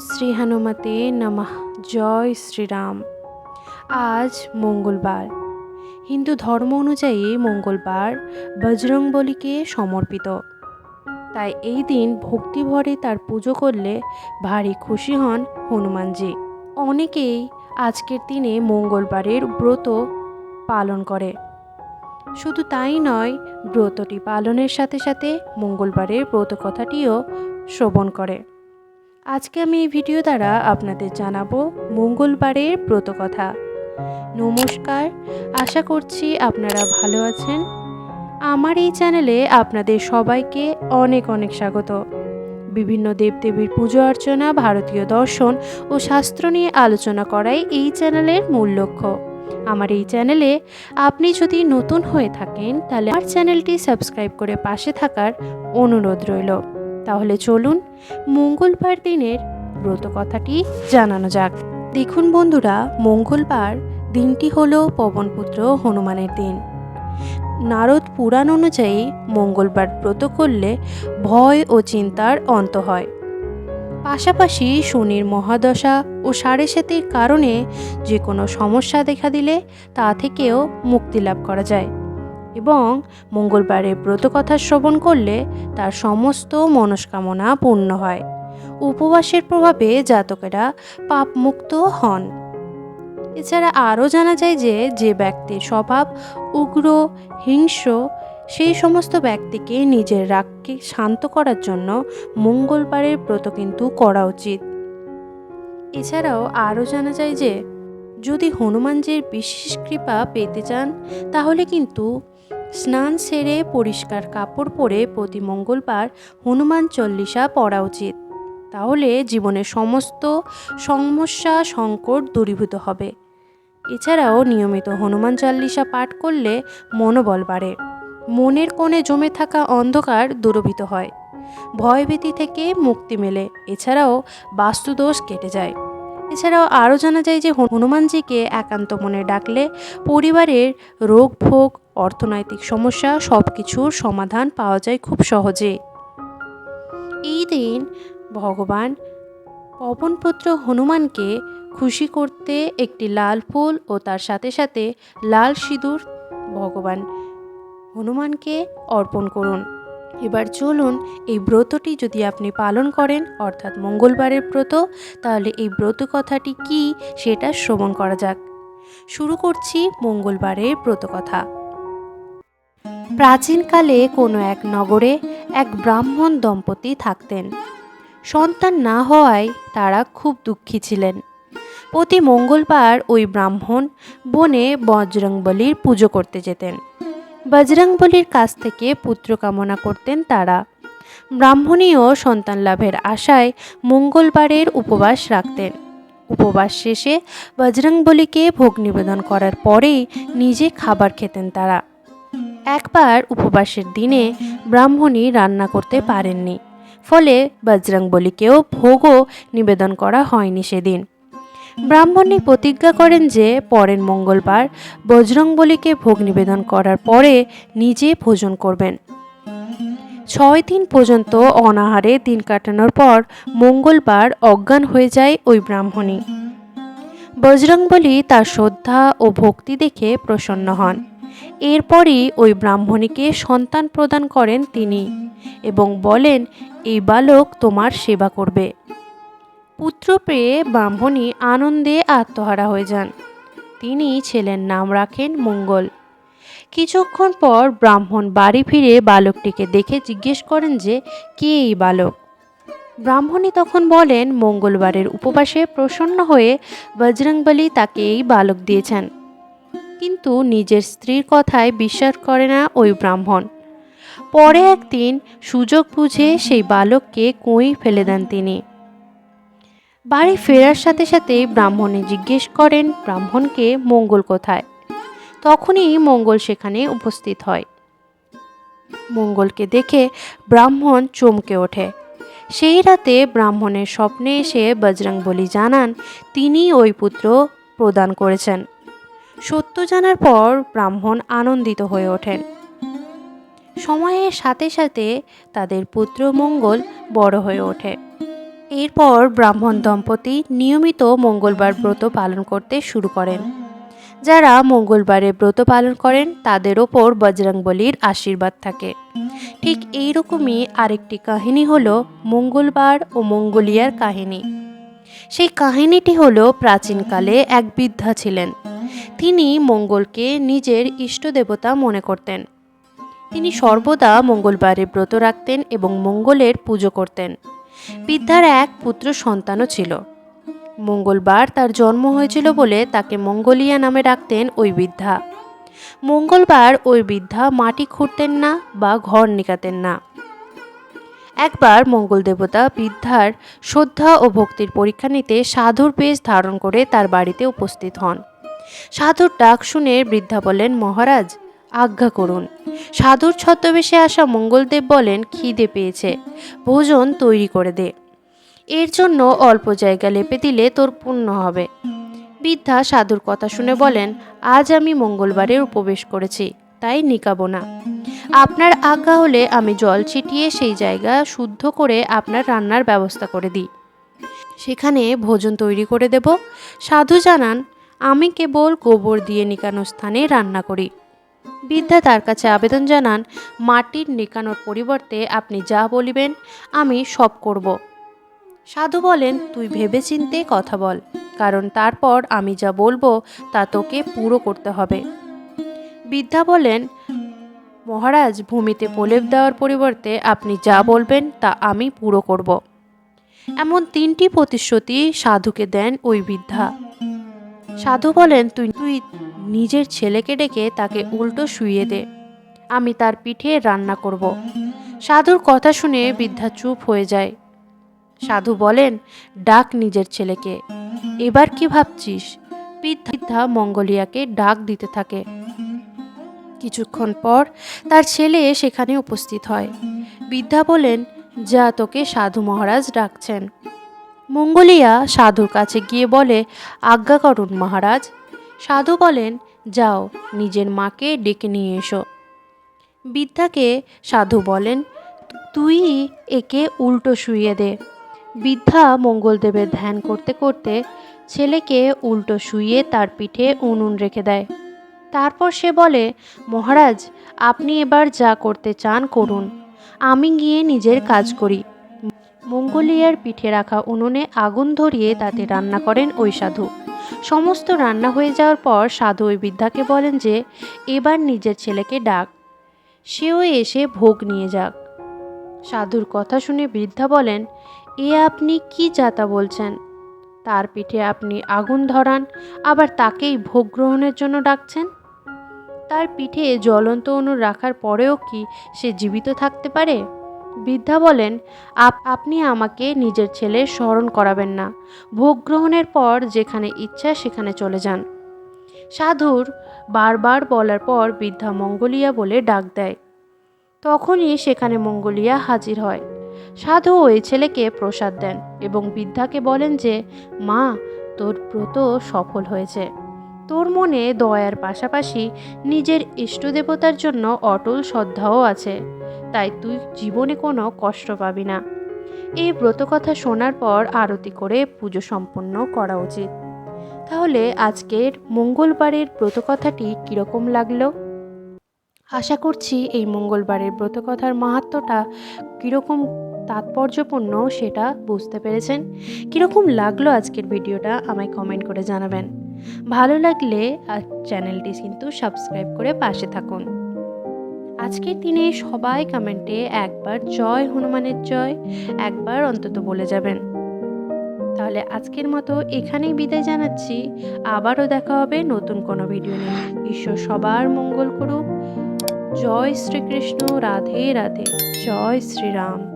শ্রী হনুমতে নমঃ। জয় শ্রীরাম। আজ মঙ্গলবার। হিন্দু ধর্ম অনুযায়ী মঙ্গলবার বজরংবলীকে সমর্পিত। তাই এই দিন ভক্তিভরে তার পুজো করলে ভারী খুশি হন হনুমানজি। অনেকেই আজকের দিনে মঙ্গলবারের ব্রত পালন করে। শুধু তাই নয়, ব্রতটি পালনের সাথে সাথে মঙ্গলবারের ব্রত কথাটিও শ্রবণ করে। আজকে আমি এই ভিডিও দ্বারা আপনাদের জানাব মঙ্গলবারের ব্রত কথা নমস্কার, আশা করছি আপনারা ভালো আছেন। আমার এই চ্যানেলে আপনাদের সবাইকে অনেক অনেক স্বাগত। বিভিন্ন দেবদেবীর পুজো অর্চনা, ভারতীয় দর্শন ও শাস্ত্র নিয়ে আলোচনা করাই এই চ্যানেলের মূল লক্ষ্য। আমার এই চ্যানেলে আপনি যদি নতুন হয়ে থাকেন, তাহলে আমার চ্যানেলটি সাবস্ক্রাইব করে পাশে থাকার অনুরোধ রইল। তাহলে চলুন মঙ্গলবার দিনের ব্রত কথাটি জানানো যাক। দেখুন বন্ধুরা, মঙ্গলবার দিনটি হল পবনপুত্র হনুমানের দিন। নারদ পুরাণ অনুযায়ী মঙ্গলবার ব্রত করলে ভয় ও চিন্তার অন্ত হয়। পাশাপাশি শনির মহাদশা ও সাড়ে সাতির কারণে যে কোনো সমস্যা দেখা দিলে তা থেকেও মুক্তি লাভ করা যায়। এবং মঙ্গলবারে ব্রতকথা শ্রবণ করলে তার সমস্ত মনস্কামনা পূর্ণ হয়। উপবাসের প্রভাবে জাতকেরা পাপমুক্ত হন। এছাড়া আরও জানা যায় যে যে ব্যক্তির স্বভাব উগ্র, হিংস্র, সেই সমস্ত ব্যক্তিকে নিজের রাগকে শান্ত করার জন্য মঙ্গলবারের ব্রত কিন্তু করা উচিত। এছাড়াও আরও জানা যায় যে, যদি হনুমানজির বিশেষ কৃপা পেতে চান, তাহলে কিন্তু স্নান সেরে পরিষ্কার কাপড় পরে প্রতি মঙ্গলবার হনুমান চল্লিশা পড়া উচিত। তাহলে জীবনের সমস্ত সমস্যা সংকট দূরীভূত হবে। এছাড়াও নিয়মিত হনুমান চল্লিশা পাঠ করলে মনোবল বাড়ে। মনের কোণে জমে থাকা অন্ধকার দূরভূত হয়। ভয়ভীতি থেকে মুক্তি মেলে। এছাড়াও বাস্তুদোষ কেটে যায়। এছাড়াও আরও জানা যায় যে হনুমানজিকে একান্ত মনে ডাকলে পরিবারের রোগ ভোগ অর্থনৈতিক সমস্যা সব কিছুর সমাধান পাওয়া যায় খুব সহজে। এই দিন ভগবান পবনপুত্র হনুমানকে খুশি করতে একটি লাল ফুল ও তার সাথে সাথে লাল সিঁদুর ভগবান হনুমানকে অর্পণ করুন। এবার চলুন এই ব্রতটি যদি আপনি পালন করেন, অর্থাৎ মঙ্গলবারের ব্রত, তাহলে এই ব্রত কথাটি কি সেটা শ্রবণ করা যাক। শুরু করছি মঙ্গলবারের ব্রত কথা। প্রাচীনকালে কোনো এক নগরে এক ব্রাহ্মণ দম্পতি থাকতেন। সন্তান না হওয়ায় তারা খুব দুঃখী ছিলেন। প্রতি মঙ্গলবার ওই ব্রাহ্মণ বনে বজরংবলির পুজো করতে যেতেন। বজরংবলির কাছ থেকে পুত্র কামনা করতেন তারা। ব্রাহ্মণীয় সন্তান লাভের আশায় মঙ্গলবারের উপবাস রাখতেন। উপবাস শেষে বজরংবলীকে ভোগ নিবেদন করার পরেই নিজে খাবার খেতেন তারা। একবার উপবাসের দিনে ব্রাহ্মণী রান্না করতে পারেননি। ফলে বজরংবলীকেও ভোগও নিবেদন করা হয়নি সেদিন। ব্রাহ্মণী প্রতিজ্ঞা করেন যে পরের মঙ্গলবার বজরংবলীকে ভোগ নিবেদন করার পরে নিজে ভোজন করবেন। ছয় দিন পর্যন্ত অনাহারে দিন কাটানোর পর মঙ্গলবার অজ্ঞান হয়ে যায় ওই ব্রাহ্মণী বজরংবলী তার শ্রদ্ধা ও ভক্তি দেখে প্রসন্ন হন। এরপরই ওই ব্রাহ্মণীকে সন্তান প্রদান করেন তিনি এবং বলেন, এই বালক তোমার সেবা করবে। পুত্র পেয়ে ব্রাহ্মণী আনন্দে আত্মহারা হয়ে যান। তিনি ছেলের নাম রাখেন মঙ্গল। কিছুক্ষণ পর ব্রাহ্মণ বাড়ি ফিরে বালকটিকে দেখে জিজ্ঞেস করেন যে, কে এই বালক? ব্রাহ্মণী তখন বলেন, মঙ্গলবারের উপবাসে প্রসন্ন হয়ে বজরংবলী তাকে এই বালক দিয়েছেন। কিন্তু নিজের স্ত্রীর কথায় বিশ্বাস করে না ওই ব্রাহ্মণ। পরে একদিন সুযোগ বুঝে সেই বালককে কুঁই ফেলে দেন তিনি। বাড়ি ফেরার সাথে সাথে ব্রাহ্মণে জিজ্ঞেস করেন, ব্রাহ্মণকে মঙ্গল কোথায়? তখনই মঙ্গল সেখানে উপস্থিত হয়। মঙ্গলকে দেখে ব্রাহ্মণ চমকে ওঠে। সেই রাতে ব্রাহ্মণের স্বপ্নে এসে বজরংবলী জানান তিনি ওই পুত্র প্রদান করেছেন। সত্য জানার পর ব্রাহ্মণ আনন্দিত হয়ে ওঠেন। সময়ের সাথে সাথে তাদের পুত্র মঙ্গল বড় হয়ে ওঠে। এরপর ব্রাহ্মণ দম্পতি নিয়মিত মঙ্গলবার ব্রত পালন করতে শুরু করেন। যারা মঙ্গলবারে ব্রত পালন করেন, তাদের ওপর বজরংবলির আশীর্বাদ থাকে। ঠিক এইরকমই আরেকটি কাহিনী হলো মঙ্গলবার ও মঙ্গলিয়ার কাহিনী। সেই কাহিনীটি হলো প্রাচীনকালে এক বৃদ্ধা ছিলেন। তিনি মঙ্গলকে নিজের ইষ্ট দেবতা মনে করতেন। তিনি সর্বদা মঙ্গলবারে ব্রত রাখতেন এবং মঙ্গলের পুজো করতেন। বৃদ্ধার এক পুত্র সন্তানও ছিল। মঙ্গলবার তার জন্ম হয়েছিল বলে তাকে মঙ্গলিয়া নামে রাখতেন ওই বৃদ্ধা। মঙ্গলবার ওই বৃদ্ধা মাটি খুঁড়তেন না বা ঘর নিকাতেন না। একবার মঙ্গল দেবতা বৃদ্ধার শ্রদ্ধা ও ভক্তির পরীক্ষা নিতে সাধুর বেশ ধারণ করে তার বাড়িতে উপস্থিত হন। সাধুর ডাক শুনে বৃদ্ধা বলেন, মহারাজ, আজ্ঞা করুন। সাধুর ছদ্মবেশে আসা মঙ্গলদেব বলেন, খিদে পেয়েছে, ভোজন তৈরি করে দে। এর জন্য অল্প জায়গা লেপে দিলে তোর পুণ্য হবে। বৃদ্ধা সাধুর কথা শুনে বলেন, আজ আমি মঙ্গলবারে উপবেশ করেছি, তাই নিকাবো না। আপনার আজ্ঞা হলে আমি জল ছিটিয়ে সেই জায়গা শুদ্ধ করে আপনার রান্নার ব্যবস্থা করে দিই। সেখানে ভোজন তৈরি করে দেব। সাধু জানান আমি কেবল গোবর দিয়ে নিকানো স্থানে রান্না করি। বৃদ্ধা তার কাছে আবেদন জানান, মাটির নিকানোর পরিবর্তে আপনি যা বলিবেন, আমি সব করব। সাধু বলেন, তুই ভেবেচিন্তে কথা বল, কারণ তারপর আমি যা বলব, তা তোকে পুরো করতে হবে। বৃদ্ধা বলেন, মহারাজ, ভূমিতে প্রলেপ দেওয়ার পরিবর্তে আপনি যা বলবেন, তা আমি পুরো করব। এমন তিনটি প্রতিশ্রুতি সাধুকে দেন ওই বৃদ্ধা সাধু বলেন, তুই তুই নিজের ছেলেকে ডেকে তাকে উল্টো শুইয়ে দে। আমি তার পিঠে রান্না করব সাধুর কথা শুনে বৃদ্ধা চুপ হয়ে যায়। সাধু বলেন, ডাক নিজের ছেলেকে। এবার কি ভাবছিস বৃদ্ধা মঙ্গলিয়াকে ডাক দিতে থাকে। কিছুক্ষণ পর তার ছেলে সেখানে উপস্থিত হয়। বৃদ্ধা বলেন, যা তোকে সাধু মহারাজ ডাকছেন। মঙ্গলিয়া সাধুর কাছে গিয়ে বলে, আজ্ঞা করুন মহারাজ। সাধু বলেন, যাও, নিজের মাকে ডেকে নিয়ে এসো। বৃদ্ধাকে সাধু বলেন, তুই একে উল্টো শুইয়ে দে। বৃদ্ধা মঙ্গলদেবের ধ্যান করতে করতে ছেলেকে উল্টো শুইয়ে তার পিঠে উনুন রেখে দেয়। তারপর সে বলে, মহারাজ, আপনি এবার যা করতে চান করুন। আমি গিয়ে নিজের কাজ করি। মঙ্গলিয়ার পিঠে রাখা উনুনে আগুন ধরিয়ে তাতে রান্না করেন ওই সাধু। সমস্ত রান্না হয়ে যাওয়ার পর সাধু ওই বৃদ্ধাকে বলেন যে, এবার নিজের ছেলেকে ডাক। সেও এসে ভোগ নিয়ে যাক। সাধুর কথা শুনে বৃদ্ধা বলেন, এ আপনি কি যাতা বলছেন? তার পিঠে আপনি আগুন ধরান, আবার তাকেই ভোগ গ্রহণের জন্য ডাকছেন? তার পিঠে জ্বলন্ত অনু রাখার পরেও কি সে জীবিত থাকতে পারে? বৃদ্ধা বলেন, আপ আপনি আমাকে নিজের ছেলে স্মরণ করাবেন না। ভোগ গ্রহণের পর যেখানে ইচ্ছা সেখানে চলে যান। সাধুর বারবার বলার পর বৃদ্ধা মঙ্গলিয়া বলে ডাক দেয়। তখনই সেখানে মঙ্গলিয়া হাজির হয়। সাধু ওই ছেলেকে প্রসাদ দেন এবং বৃদ্ধাকে বলেন যে, মা, তোর ব্রত সফল হয়েছে। তোর মনে দয়ার পাশাপাশি নিজের ইষ্ট দেবতার জন্য অটল শ্রদ্ধাও আছে, তাই তুই জীবনে কোনো কষ্ট পাবি না। এই ব্রত কথা শোনার পর আরতি করে পুজো সম্পন্ন করা উচিত। তাহলে আজকের মঙ্গলবারের ব্রতকথাটি কীরকম লাগল? আশা করছি এই মঙ্গলবারের ব্রতকথার মাহাত্মটা কীরকম তাৎপর্যপূর্ণ সেটা বুঝতে পেরেছেন। কীরকম লাগল আজকের ভিডিওটা আমায় কমেন্ট করে জানাবেন। ভালো লাগলে চ্যানেলটি কিন্তু সাবস্ক্রাইব করে পাশে থাকুন। আজকের দিনে সবাই কমেন্টে একবার জয় হনুমানের জয়, একবার অন্তত বলে যাবেন। তাহলে আজকের মতো এখানেই বিদায় জানাচ্ছি। আবারও দেখা হবে নতুন কোনো ভিডিও নিয়ে। ঈশ্বর সবার মঙ্গল করুক। জয় শ্রীকৃষ্ণ, রাধে রাধে। জয় শ্রীরাম।